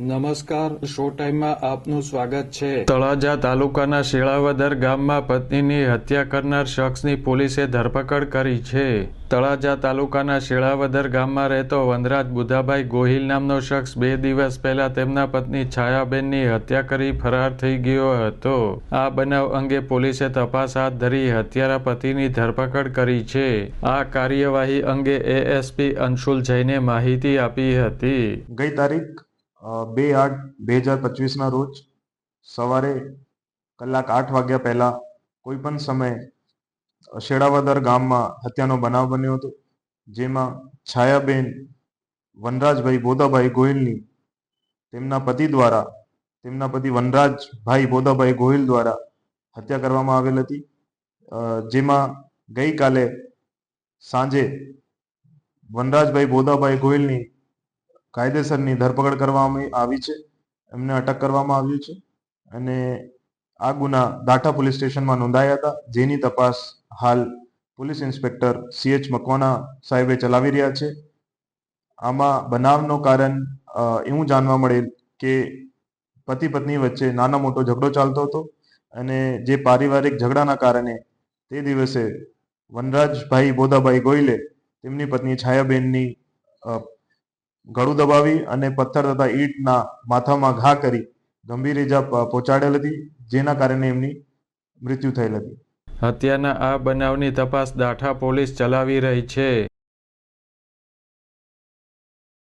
નમસ્કાર શો ટાઈમમાં આપનું સ્વાગત છે. તળાજા તાલુકાના શેળાવદર ગામમાં પત્નીની હત્યા કરનાર શખ્સની પોલીસે ધરપકડ કરી છે. તળાજા તાલુકાના શેળાવદર ગામમાં રહેતો વનરાજ બુધાભાઈ ગોહિલ નામનો શખ્સ બે દિવસ પહેલા તેમના પત્ની છાયાબેનની હત્યા કરી ફરાર થઈ ગયો હતો. આ બનાવ અંગે પોલીસે તપાસ હાથ ધરી હત્યારા પતિની ધરપકડ કરી છે. આ કાર્યવાહી અંગે એએસપી અંશુલ જૈને માહિતી આપી હતી. ગઈ તારીખ બે આઠ, બે હજાર પચીસના રોજ સવારે કલાક આઠ વાગ્યા પહેલા કોઈ પણ સમયે શેડાવદર ગામમાં હત્યાનો બનાવ બન્યો હતો, જેમાં છાયાબેન વનરાજભાઈ બોધાભાઈ ગોહિલની તેમના પતિ દ્વારા, તેમના પતિ વનરાજભાઈ બોધાભાઈ ગોહિલ દ્વારા હત્યા કરવામાં આવેલ હતી. જેમાં ગઈકાલે સાંજે વનરાજભાઈ બોધાભાઈ ગોહિલની કાયદેસરની ધરપકડ કરવામાં આવી છે. એમને અટક કરવામાં આવ્યું છે અને આ ગુના દાઠા પોલીસ સ્ટેશનમાં નોંધાયા હતા. જેની તપાસ હાલ પોલીસ ઇન્સ્પેક્ટર સીએચ મકવાના સાહેબે ચલાવી રહ્યા છે. આમાં બનાવનો કારણ એવું જાણવા મળેલ કે પતિ પત્ની વચ્ચે નાનો મોટો ઝઘડો ચાલતો હતો અને જે પારિવારિક ઝઘડાના કારણે તે દિવસે વનરાજભાઈ બોધાભાઈ ગોયલે તેમની પત્ની છાયાબેનની ગળું દબાવી અને પથ્થર તથા ઈંટના માથામાં ઘા કરી ગંભીર પ- પહોંચાડેલ હતી, જેના કારણે એમની મૃત્યુ થયેલ હતી. હત્યાના આ બનાવની તપાસ દાઠા પોલીસ ચલાવી રહી છે.